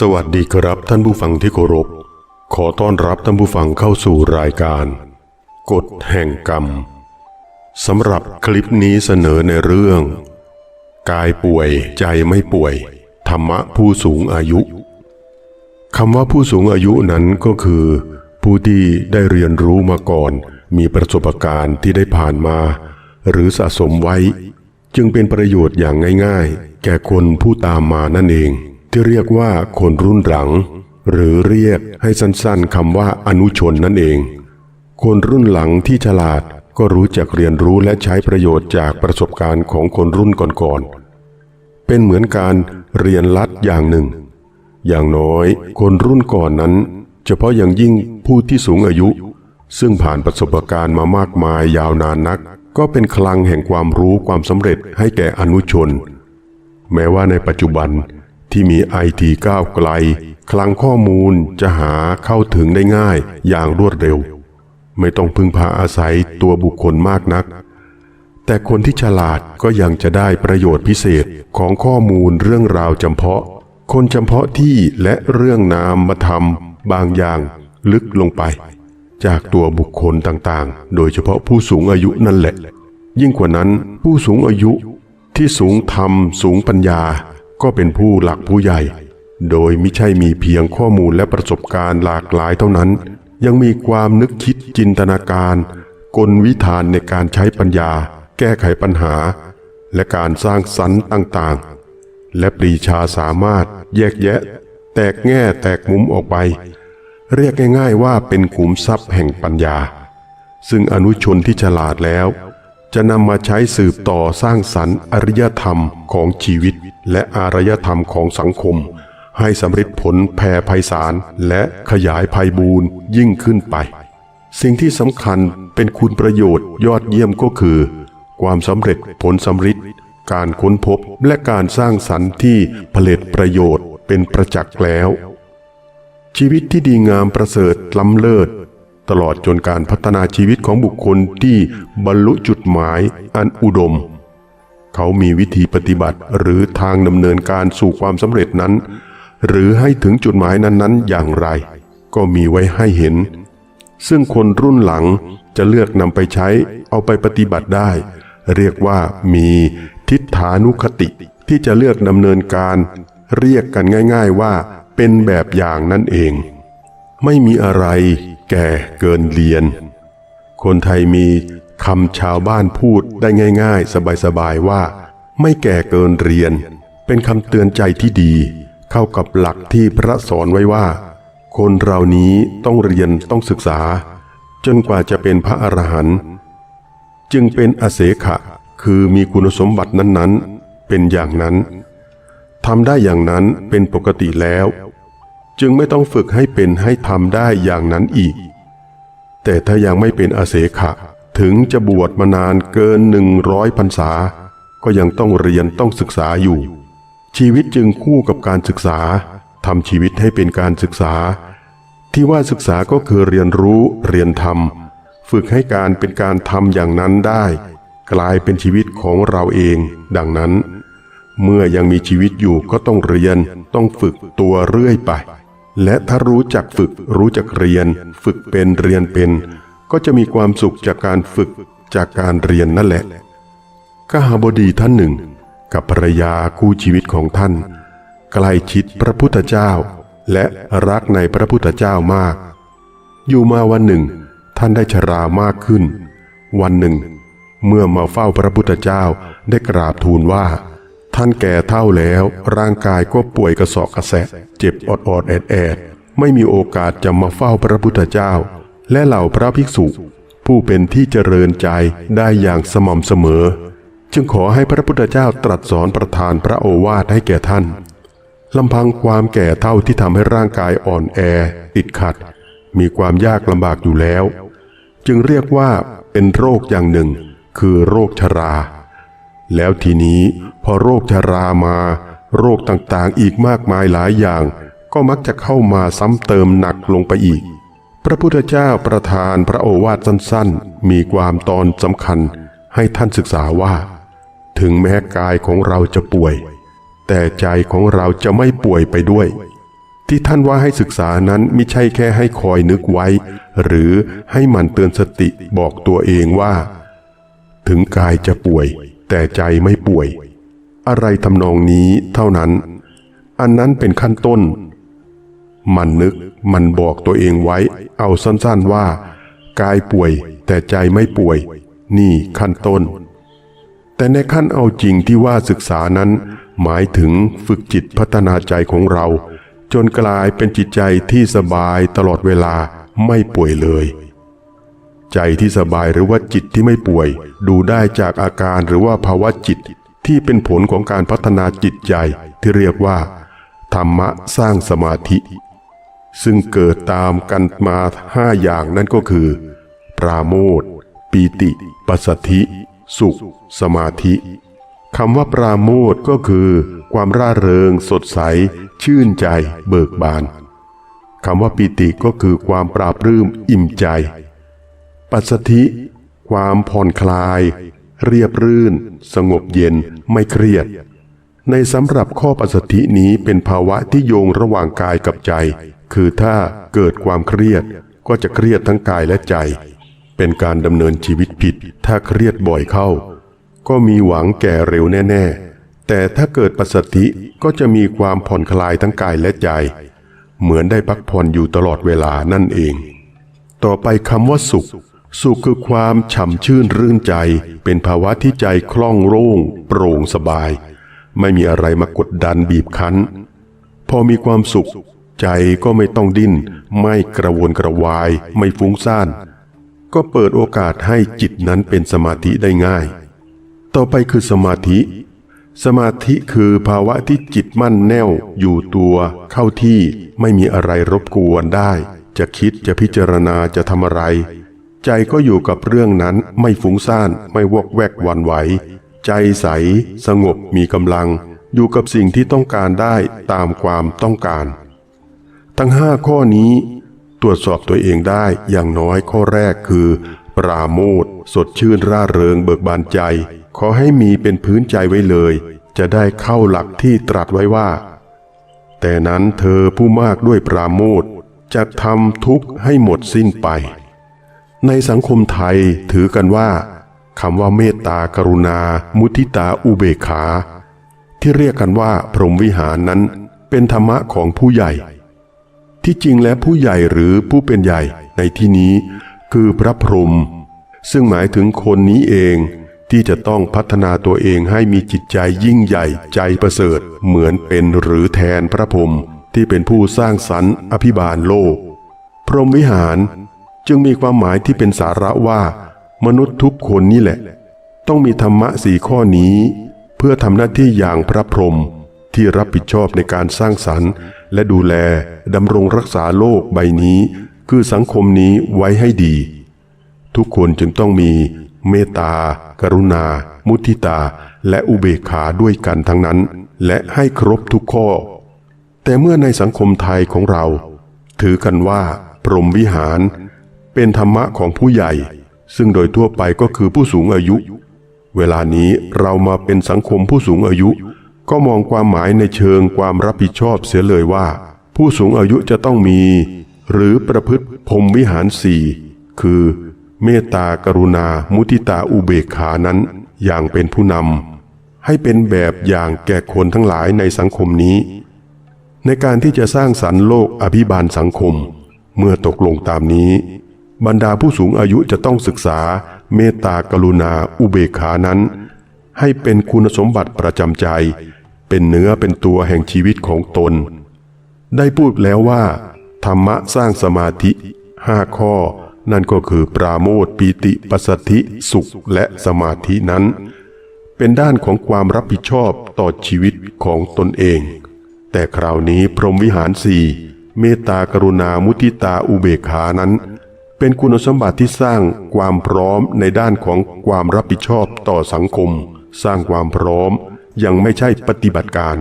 สวัสดีครับท่านผู้ฟังที่เคารพ ขอต้อนรับท่านผู้ฟังเข้าสู่รายการ กฎแห่งกรรมสำหรับคลิปนี้เสนอในเรื่อง กายป่วยใจไม่ป่วย ธรรมะผู้สูงอายุคำว่าผู้สูงอายุนั้นก็คือ ผู้ที่ได้เรียนรู้มาก่อน มีประสบการณ์ที่ได้ผ่านมา หรือสะสมไว้ จึงเป็นประโยชน์อย่างง่าย ๆ แก่คนผู้ตามมานั่นเอง ที่เรียกว่าคนรุ่นหลัง หรือเรียกให้สั้นๆคำว่าอนุชนนั่นเอง คนรุ่นหลังที่ฉลาดก็รู้จักเรียนรู้และใช้ประโยชน์จากประสบการณ์ของคนรุ่นก่อนๆ เป็นเหมือนการเรียนลัดอย่างหนึ่ง อย่างน้อยคนรุ่นก่อนนั้น เฉพาะอย่างยิ่งผู้ที่สูงอายุ ซึ่งผ่านประสบการณ์มามากมายยาวนานนัก ก็เป็นคลังแห่งความรู้ความสำเร็จให้แก่อนุชน แม้ว่าในปัจจุบัน ที่มีไอทีก้าวไกล คลังข้อมูลจะหาเข้าถึงได้ง่ายอย่างรวดเร็ว ไม่ต้องพึ่งพาอาศัยตัวบุคคลมากนัก แต่คนที่ฉลาดก็ยังจะได้ประโยชน์พิเศษของข้อมูลเรื่องราวจำเพาะ คนจำเพาะที่และเรื่องนามมาทำบางอย่างลึกลงไป จากตัวบุคคลต่างๆ โดยเฉพาะผู้สูงอายุนั่นแหละ ยิ่งกว่านั้นผู้สูงอายุที่สูงธรรมสูงปัญญา ก็เป็นผู้หลักผู้ใหญ่ โดยไม่ใช่มีเพียงข้อมูลและประสบการณ์หลากหลายเท่านั้น ยังมีความนึกคิดจินตนาการ กลวิธานในการใช้ปัญญา แก้ไขปัญหา และการสร้างสรรค์ต่างๆ และปรีชาสามารถแยกแยะ แตกแง่แตกมุมออกไป เรียกง่ายๆว่าเป็นขุมทรัพย์แห่งปัญญา ซึ่งอนุชนที่ฉลาดแล้ว จะนำมาใช้สืบต่อสร้างสรรค์อริยธรรมของชีวิต และอารยธรรมของสังคม ให้สำเร็จผลแผ่ไพศาลและขยายภัยบูรณ์ยิ่งขึ้นไป สิ่งที่สำคัญเป็นคุณประโยชน์ยอดเยี่ยมก็คือ ความสำเร็จผลสำฤทธิ์การค้นพบและการสร้างสรรค์ที่ผลิตประโยชน์เป็นประจักษ์แล้ว ชีวิตที่ดีงามประเสริฐล้ำเลิศ ตลอดจนการพัฒนาชีวิตของบุคคลที่บรรลุจุดหมายอันอุดม เขามีวิธีปฏิบัติหรือทางดำเนินการสู่ความสำเร็จนั้น หรือให้ถึงจุดหมายนั้นๆ อย่างไร ก็มีไว้ให้เห็น ซึ่งคนรุ่นหลังจะเลือกนำไปใช้เอาไปปฏิบัติได้ เรียกว่ามีทิฏฐานุคติที่จะเลือกดำเนินการ เรียกกันง่าย ๆว่าเป็นแบบอย่างนั่นเอง ไม่มีอะไรแก่เกินเรียน คนไทยมีคำชาวบ้านพูดได้ง่าย ๆ สบายๆว่า ไม่แก่เกินเรียน เป็นคำเตือนใจที่ดี เข้ากับหลักที่พระสอนไว้ว่า คนเรานี้ต้องเรียนต้องศึกษา จนกว่าจะเป็นพระอรหันต์จึงเป็นอเสขะ คือมีคุณสมบัตินั้นๆ เป็นอย่างนั้นทำได้อย่างนั้นเป็นปกติแล้ว จึงไม่ต้องฝึกให้เป็นให้ทำได้อย่างนั้นอีก แต่ถ้ายังไม่เป็นอาเสขะ ถึงจะบวชมานานเกินหนึ่งร้อยพรรษา ก็ยังต้องเรียนต้องศึกษาอยู่ ชีวิตจึงคู่กับการศึกษาทำชีวิตให้เป็นการศึกษา ที่ว่าศึกษาก็คือเรียนรู้เรียนทำฝึกให้การเป็นการทำอย่างนั้นได้ กลายเป็นชีวิตของเราเอง ดังนั้น เมื่อยังมีชีวิตอยู่ก็ต้องเรียนต้องฝึกตัวเรื่อยไป และถ้ารู้จักฝึกรู้จักเรียน ฝึกเป็นเรียนเป็น ก็จะมีความสุขจากการฝึกจากการเรียนนั่นแหละกหาบดีท่านหนึ่ง กับภรรยาคู่ชีวิตของท่าน ใกล้ชิดพระพุทธเจ้า และรักในพระพุทธเจ้ามาก อยู่มาวันหนึ่ง ท่านได้ชรามากขึ้น วันหนึ่ง เมื่อมาเฝ้าพระพุทธเจ้าได้กราบทูลว่า ท่านแก่เท่าแล้ว ร่างกายก็ป่วยกระสอบกระแสะ เจ็บอดอดแอดแอดไม่มีโอกาสจะมาเฝ้าพระพุทธเจ้า และเหล่าพระภิกษุ ผู้เป็นที่เจริญใจได้อย่างสม่ำเสมอ จึงขอให้พระพุทธเจ้าตรัสสอนประทานพระโอวาทให้แก่ท่านลำพังความแก่เท่าที่ทำให้ร่างกายอ่อนแอ ติดขัด มีความยากลำบากอยู่แล้ว จึงเรียกว่าเป็นโรคอย่างหนึ่ง คือโรคชรา แล้วทีนี้ พอโรคชรามา โรคต่างๆ อีกมากมายหลายอย่าง ก็มักจะเข้ามาซ้ำเติมหนักลงไปอีก พระพุทธเจ้าประทานพระโอวาทสั้นๆ มีความตอนสำคัญให้ท่านศึกษาว่า ถึงแม้กายของเราจะป่วย แต่ใจของเราจะไม่ป่วยไปด้วย ที่ท่านว่าให้ศึกษานั้นไม่ใช่แค่ให้คอยนึกไว้ หรือให้หมันเตือนสติบอกตัวเองว่า ถึงกายจะป่วย แต่ใจไม่ป่วย อะไรทำนองนี้เท่านั้น อันนั้นเป็นขั้นต้น มันนึกมันบอกตัวเองไว้ เอาสั้นๆว่า กายป่วยแต่ใจไม่ป่วย นี่ขั้นต้น แต่ในขั้นเอาจริงที่ว่าศึกษานั้น หมายถึงฝึกจิตพัฒนาใจของเรา จนกลายเป็นจิตใจที่สบายตลอดเวลาไม่ป่วยเลย ใจที่สบายหรือว่าจิตที่ไม่ป่วย ดูได้จากอาการหรือว่าภาวะจิต ที่เป็นผลของการพัฒนาจิตใจที่เรียกว่า ธรรมะสร้างสมาธิ ซึ่งเกิดตามกันมาห้าอย่างนั่นก็คือ ปราโมทปีติปัสสธิ สุข สมาธิคำว่าปราโมทก็คือ ความร่าเริง สดใส ชื่นใจ เบิกบานคำว่าปีติก็คือความปราบรื้มอิ่มใจ ปัสสธิ ความผ่อนคลาย เรียบรื่น สงบเย็นไม่เครียด ในสำหรับข้อปัสสธินี้เป็นภาวะที่โยงระหว่างกายกับใจ คือถ้าเกิดความเครียดก็จะเครียดทั้งกายและใจ เป็นการดำเนินชีวิตผิด ถ้าเครียดบ่อยเข้า ก็มีหวังแก่เร็วแน่ ๆ แต่ถ้าเกิดปัสสธิก็จะมีความผ่อนคลายทั้งกายและใจ เหมือนได้พักผ่อนอยู่ตลอดเวลานั่นเอง ต่อไปคำว่าสุข สุขคือความฉ่ำชื่นรื่นใจ เป็นภาวะที่ใจคล่องโล่งโปร่งสบาย ไม่มีอะไรมากดดันบีบคั้น พอมีความสุข ใจก็ไม่ต้องดิ้น ไม่กระวนกระวาย ไม่ฟุ้งซ่าน ก็เปิดโอกาสให้จิตนั้นเป็นสมาธิได้ง่าย ต่อไปคือสมาธิ สมาธิคือภาวะที่จิตมั่นแน่ว อยู่ตัว เข้าที่ไม่มีอะไรรบกวนได้ จะคิดจะพิจารณาจะทำอะไร ใจก็อยู่กับเรื่องนั้นไม่ฟุ้งซ่านไม่วอกแวกวันไหว ใจใส สงบมีกำลัง อยู่กับสิ่งที่ต้องการได้ตามความต้องการ ทั้งห้าข้อนี้ ตรวจสอบตัวเองได้อย่างน้อยข้อแรกคือ ปราโมทสดชื่นร่าเริงเบิกบานใจ ขอให้มีเป็นพื้นใจไว้เลย จะได้เข้าหลักที่ตรัสไว้ว่า แต่นั้นเธอผู้มากด้วยปราโมทจะทำทุกข์ให้หมดสิ้นไป ในสังคมไทยถือกันว่าคำว่าเมตตากรุณา มุทิตาอุเบกขา ที่เรียกกันว่าพรหมวิหารนั้นเป็นธรรมะของผู้ใหญ่ ที่จริงแล้วผู้ใหญ่หรือผู้เป็นใหญ่ในที่นี้ คือพระพรหมซึ่งหมายถึงคนนี้เองที่จะต้องพัฒนาตัวเองให้มีจิตใจยิ่งใหญ่ใจประเสริฐ เหมือนเป็นหรือแทนพระพรหมที่เป็นผู้สร้างสรรค์อภิบาลโลก พรหมวิหาร จึงมีความหมายที่เป็นสาระว่า มนุษย์ทุกคนนี่แหละ ต้องมีธรรมะสี่ข้อนี้ เพื่อทำหน้าที่อย่างพระพรหมที่รับผิดชอบในการสร้างสรรค์ และดูแลดำรงรักษาโลกใบนี้ คือสังคมนี้ไว้ให้ดี ทุกคนจึงต้องมีเมตตา กรุณา มุทิตา และอุเบกขาด้วยกันทั้งนั้น และให้ครบทุกข้อ แต่เมื่อในสังคมไทยของเรา ถือกันว่า พรหมวิหาร เป็นธรรมะของผู้ใหญ่ ซึ่งโดยทั่วไปก็คือผู้สูงอายุ เวลานี้เรามาเป็นสังคมผู้สูงอายุ ก็มองความหมายในเชิงความรับผิดชอบเสียเลยว่า ผู้สูงอายุจะต้องมี หรือประพฤติพรมวิหารสี่คือเมตตากรุณา มุทิตาอุเบกขานั้น อย่างเป็นผู้นำให้เป็นแบบอย่างแก่คนทั้งหลายในสังคมนี้ ในการที่จะสร้างสรรค์โลกอภิบาลสังคม เมื่อตกลงตามนี้ บรรดาผู้สูงอายุจะต้องศึกษาเมตตากรุณาอุเบกขานั้น ให้เป็นคุณสมบัติประจำใจ เป็นเนื้อเป็นตัวแห่งชีวิตของตน ได้พูดแล้วว่า ธรรมะสร้างสมาธิห้าข้อ นั่นก็คือปราโมทย์ปีติปัสสธิสุขและสมาธินั้น เป็นด้านของความรับผิดชอบต่อชีวิตของตนเอง แต่คราวนี้พรหมวิหารสี่เมตตากรุณามุทิตาอุเบกขานั้น เป็นคุณสมบัติที่สร้างความพร้อมในด้านของความรับผิดชอบต่อสังคม สร้างความพร้อมยังไม่ใช่ปฏิบัติการ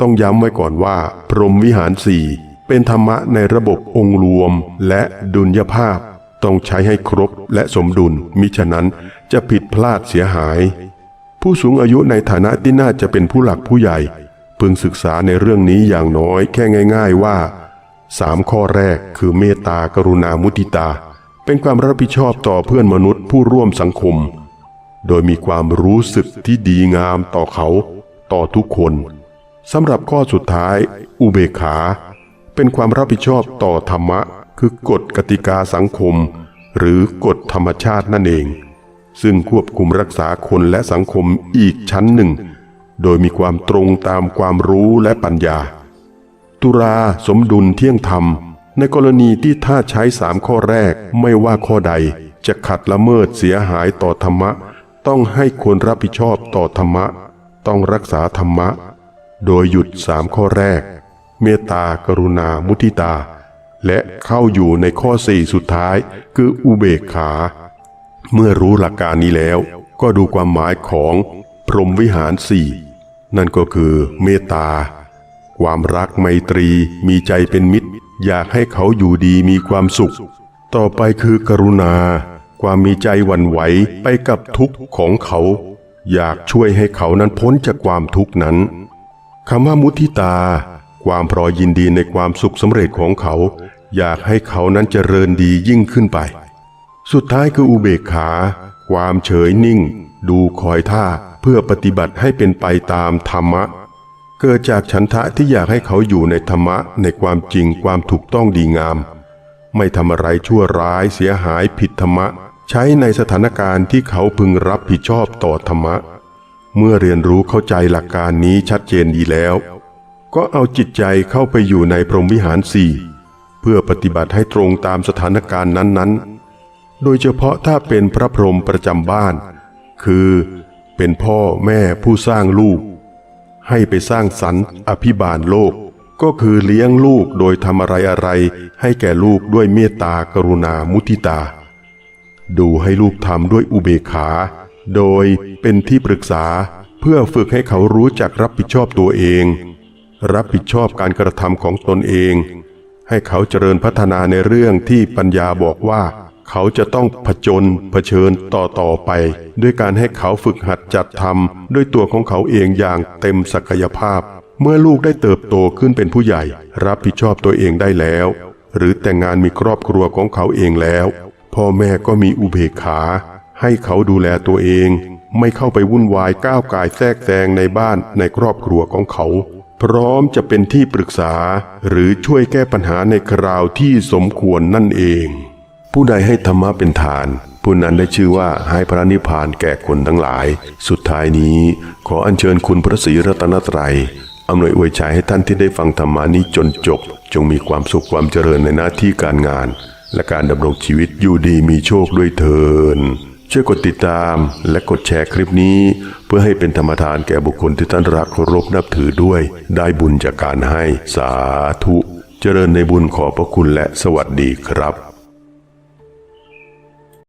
ต้องย้ำไว้ก่อนว่า พรหมวิหารสี่เป็นธรรมะในระบบองค์รวมและดุลยภาพ ต้องใช้ให้ครบและสมดุล มิฉะนั้นจะผิดพลาดเสียหาย ผู้สูงอายุในฐานะที่น่าจะเป็นผู้หลักผู้ใหญ่ พึงศึกษาในเรื่องนี้อย่างน้อยแค่ง่าย ๆว่า สามข้อแรกคือเมตตากรุณามุติตา เป็นความรับผิดชอบต่อเพื่อนมนุษย์ผู้ร่วมสังคม โดยมีความรู้สึกที่ดีงามต่อเขา ต่อทุกคนสำหรับข้อสุดท้าย อุเบกขา เป็นความรับผิดชอบต่อธรรมะ คือกฎกติกาสังคม หรือกฎธรรมชาตินั่นเอง ซึ่งควบคุมรักษาคนและสังคมอีกชั้นหนึ่ง โดยมีความตรงตามความรู้และปัญญา ตุราสมดุลเที่ยงธรรม ในกรณีที่ถ้าใช้สามข้อแรกไม่ว่าข้อใด จะขัดละเมิดเสียหายต่อธรรมะ ต้องให้คนรับผิดชอบต่อธรรมะ ต้องรักษาธรรมะ โดยหยุดสามข้อแรก เมตตากรุณามุทิตา และเข้าอยู่ในข้อสี่สุดท้าย คืออุเบกขา เมื่อรู้หลักการนี้แล้ว ก็ดูความหมายของพรหมวิหารสี่นั่นก็คือเมตตา ความรักไมตรีมีใจเป็นมิตร อยากให้เขาอยู่ดีมีความสุข ต่อไปคือกรุณา ความมีใจหวั่นไหวไปกับทุกข์ของเขา อยากช่วยให้เขานั้นพ้นจากความทุกข์นั้นคำว่ามุทิตา ความพรอยยินดีในความสุขสำเร็จของเขา อยากให้เขานั้นเจริญดียิ่งขึ้นไป สุดท้ายคืออุเบกขา ความเฉยนิ่ง ดูคอยท่าเพื่อปฏิบัติให้เป็นไปตามธรรมะ เกิดจากฉันทะที่อยากให้เขาอยู่ในธรรมะในความจริงความถูกต้องดีงาม ไม่ทำอะไรชั่วร้ายเสียหายผิดธรรมะ ใช้ในสถานการณ์ที่เขาพึงรับผิดชอบต่อธรรมะ เมื่อเรียนรู้เข้าใจหลักการนี้ชัดเจนดีแล้ว ก็เอาจิตใจเข้าไปอยู่ในพรหมวิหารสี่เพื่อปฏิบัติให้ตรงตามสถานการณ์นั้นๆ โดยเฉพาะถ้าเป็นพระพรหมประจำบ้าน คือเป็นพ่อแม่ผู้สร้างลูก ให้ไปสร้างสรรค์อภิบาลโลก ก็คือเลี้ยงลูกโดยทำอะไรอะไร ให้แก่ลูกด้วยเมตตากรุณามุทิตา ดูให้ลูกทำด้วยอุเบกขา โดยเป็นที่ปรึกษาเพื่อฝึกให้เขารู้จักรับผิดชอบตัวเอง รับผิดชอบการกระทำของตนเอง ให้เขาเจริญพัฒนาในเรื่องที่ปัญญาบอกว่า เขาจะต้องผจญเผชิญต่อต่อไป ด้วยการให้เขาฝึกหัดจัดทำด้วยตัวของเขาเองอย่างเต็มศักยภาพ เมื่อลูกได้เติบโตขึ้นเป็นผู้ใหญ่ รับผิดชอบตัวเองได้แล้ว หรือแต่งงานมีครอบครัวของเขาเองแล้ว พ่อแม่ก็มีอุเบกขา ให้เขาดูแลตัวเอง ไม่เข้าไปวุ่นวายก้าวกายแทรกแซงในบ้านในครอบครัวของเขา พร้อมจะเป็นที่ปรึกษา หรือช่วยแก้ปัญหาในคราวที่สมควรนั่นเอง ผู้ใดให้ธรรมะเป็นทาน ผู้นั้นได้ชื่อว่าให้พระนิพพานแก่คนทั้งหลาย สุดท้ายนี้ขออัญเชิญคุณพระศรีรัตนตรัยอำนวยอวยชัยให้ท่านที่ได้ฟังธรรมานี้จนจบ จงมีความสุขความเจริญในหน้าที่การงาน และการดำรงชีวิตอยู่ดีมีโชคด้วยเถินช่วยกดติดตามและกดแชร์คลิปนี้ เพื่อให้เป็นธรรมทานแก่บุคคลที่ท่านรักเคารพนับถือด้วย ได้บุญจากการให้สาธุ เจริญในบุญขอบพระคุณและสวัสดีครับ